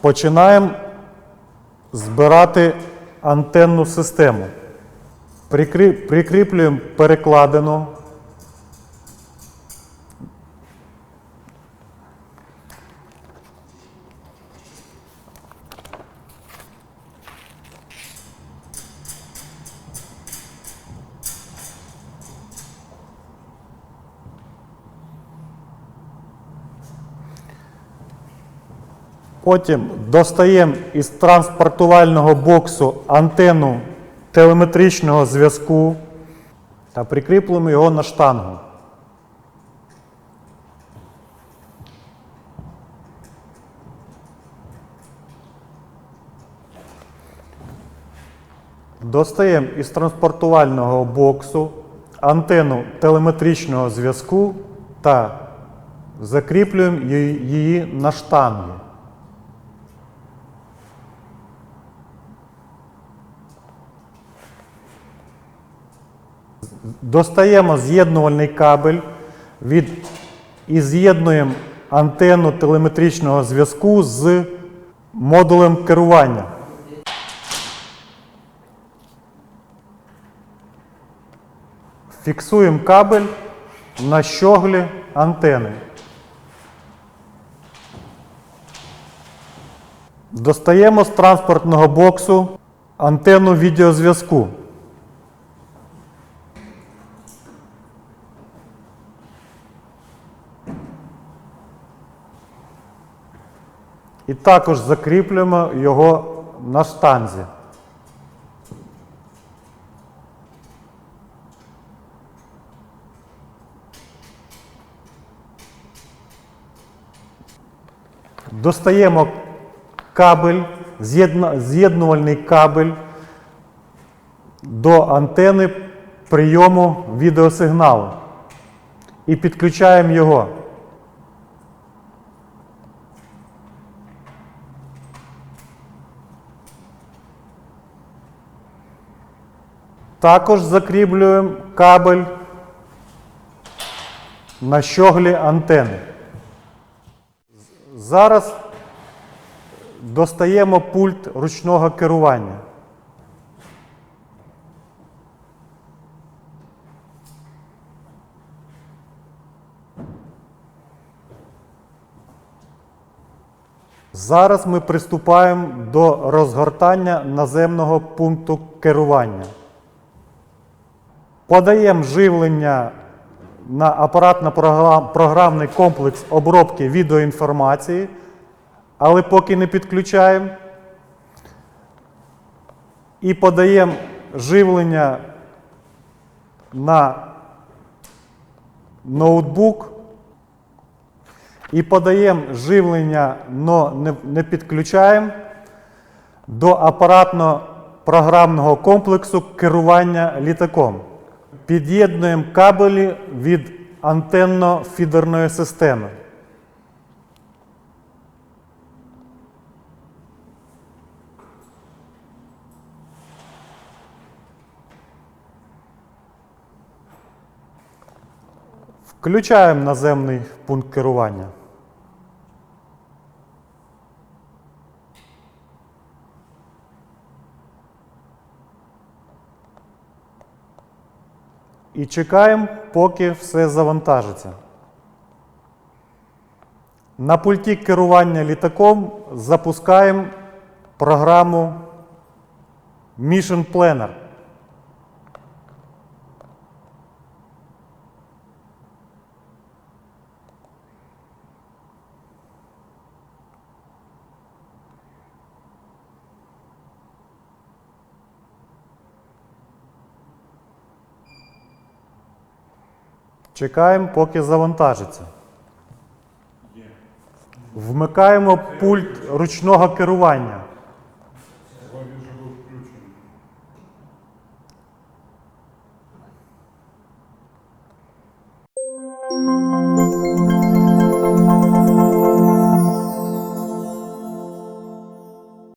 Починаємо збирати антенну систему. Прикріплюємо перекладину. Потім достаємо із транспортувального боксу антенну телеметричного зв'язку та прикріплюємо його на штангу. Достаємо із транспортувального боксу антенну телеметричного зв'язку та закріплюємо її- на штанги. Достаємо з'єднувальний кабель від, і з'єднуємо антенну телеметричного зв'язку з модулем керування. Фіксуємо кабель на щоглі антени. Достаємо з транспортного боксу антенну відеозв'язку. І також закріплюємо його на штанзі. Достаємо кабель, з'єднувальний кабель до антени прийому відеосигналу і підключаємо його. Також закріплюємо кабель на щоглі антени. Зараз достаємо пульт ручного керування. Зараз ми приступаємо до розгортання наземного пункту керування. Подаємо живлення на апаратно-програмний комплекс обробки відеоінформації, але поки не підключаємо. І подаємо живлення на ноутбук. І подаємо живлення, не, не підключаємо до апаратно-програмного комплексу керування літаком. Під'єднуємо кабелі від антенно-фідерної системи. Включаємо наземний пункт керування. І чекаємо, поки все завантажиться. На пульті керування літаком запускаємо програму Mission Planner. Чекаємо, поки завантажиться. Вмикаємо пульт ручного керування.